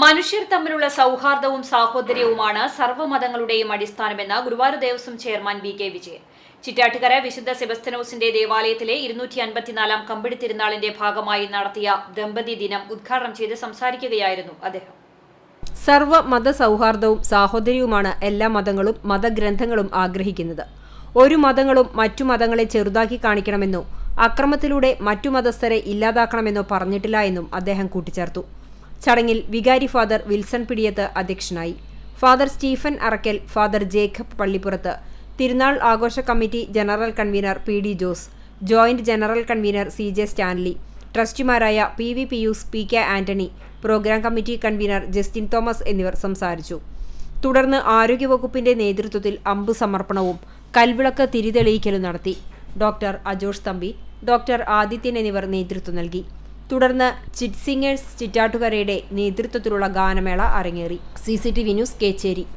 മനുഷ്യർ തമ്മിലുള്ള സൗഹാർദ്ദവും സാഹോദര്യവുമാണ് സർവമതങ്ങളുടെയും അടിസ്ഥാനമെന്ന് Guruvayur Devaswom chairman V K Vijayan. Chittattukara വിശുദ്ധ സെബസ്തനോസിന്റെ ദേവാലയത്തിലെ ഇരുന്നൂറ്റി അൻപത്തിനാലാം കമ്പിടി തിരുനാളിന്റെ ഭാഗമായി നടത്തിയ ദമ്പതി ദിനം ഉദ്ഘാടനം ചെയ്ത് സംസാരിക്കുകയായിരുന്നു അദ്ദേഹം. സർവ മത സൗഹാർദ്ദവും സാഹോദര്യവുമാണ് എല്ലാ മതങ്ങളും മതഗ്രന്ഥങ്ങളും ആഗ്രഹിക്കുന്നത്. ഒരു മതങ്ങളും മറ്റു മതങ്ങളെ ചെറുതാക്കി കാണിക്കണമെന്നോ അക്രമത്തിലൂടെ മറ്റു മതസ്ഥരെ ഇല്ലാതാക്കണമെന്നോ പറഞ്ഞിട്ടില്ല എന്നും അദ്ദേഹം കൂട്ടിച്ചേർത്തു. ചടങ്ങിൽ വികാരി ഫാദർ വിൽസൺ പിടിയത്ത് അധ്യക്ഷനായി. Father Stephen Arackal father Jacob Pallipurath. തിരുനാൾ ആഘോഷ committee general convener P D Jose. Joint general convener C J Stanley. ട്രസ്റ്റിമാരായ P V Pius P K Antony programme committee convener Justin Thomas എന്നിവർ സംസാരിച്ചു. തുടർന്ന് ആരോഗ്യവകുപ്പിന്റെ നേതൃത്വത്തിൽ അമ്പ് സമർപ്പണവും കൽവിളക്ക് തിരിതെളിയിക്കലും നടത്തി. ഡോക്ടർ അജോഷ് തമ്പി ഡോക്ടർ ആദിത്യൻ എന്നിവർ നേതൃത്വം നൽകി. തുടർന്ന് ചിറ്റ് സിംഗേഴ്സ് ചിറ്റാട്ടുകരയുടെ നേതൃത്വത്തിലുള്ള ഗാനമേള അരങ്ങേറി. C C T V news Kechery.